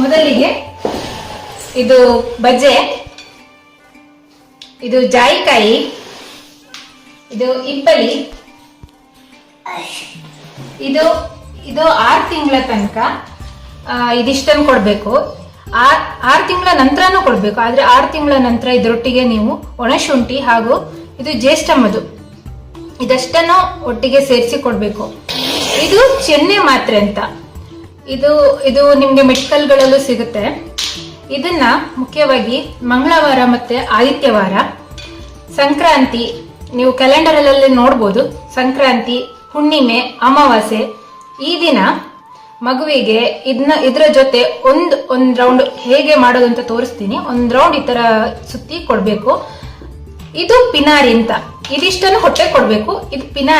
ಮೊದಲಿಗೆ ಇದು ಬಜೆ ಇದು ಜಾಯಿಕಾಯಿ, ಇದು ಇಪ್ಪಲಿ ಇದು ಇದು ಆರು ತಿಂಗಳ ತನಕ ಇದಿಷ್ಟನ್ನು ಕೊಡಬೇಕು. ಆರ್, ಆರು ತಿಂಗಳ ನಂತರನು ಕೊಡಬೇಕು. ಆದ್ರೆ ಆರು ತಿಂಗಳ ನಂತರ ಇದರೊಟ್ಟಿಗೆ ನೀವು ಒಣಶುಂಠಿ ಹಾಗೂ ಇದು ಜ್ಯೇಷ್ಠ ಮಧು. ಇದಷ್ಟನ್ನು ಒಟ್ಟಿಗೆ ಸೇರಿಸಿ ಕೊಡಬೇಕು. ಇದು ಚೆನ್ನೆ ಮಾತ್ರೆ ಅಂತ. ಇದು ಇದು ನಿಮಗೆ ಮೆಡಿಕಲ್ಗಳಲ್ಲೂ ಸಿಗುತ್ತೆ. ಇದನ್ನ ಮುಖ್ಯವಾಗಿ ಮಂಗಳವಾರ ಮತ್ತೆ ಆದಿತ್ಯವಾರ, ಸಂಕ್ರಾಂತಿ, ನೀವು ಕ್ಯಾಲೆಂಡರಲ್ಲೇ ನೋಡ್ಬೋದು, ಸಂಕ್ರಾಂತಿ, ಹುಣ್ಣಿಮೆ, ಅಮಾವಾಸ್ಯೆ, ಈ ದಿನ ಮಗುವಿಗೆ ಇದನ್ನ ಇದರ ಜೊತೆ ಒಂದ್ ಒಂದ್ ರೌಂಡ್ ಹೇಗೆ ಮಾಡೋದು ಅಂತ ತೋರಿಸ್ತೀನಿ. ಒಂದ್ ರೌಂಡ್ ಈ ತರ ಸುತ್ತಿ ಕೊಡ್ಬೇಕು. ಇದು ಪಿನಾರಿ ಅಂತ. ಇದಿಷ್ಟನ್ನು ಹೊಟ್ಟೆ ಕೊಡ್ಬೇಕು. ಇದು ಪಿನಾರಿ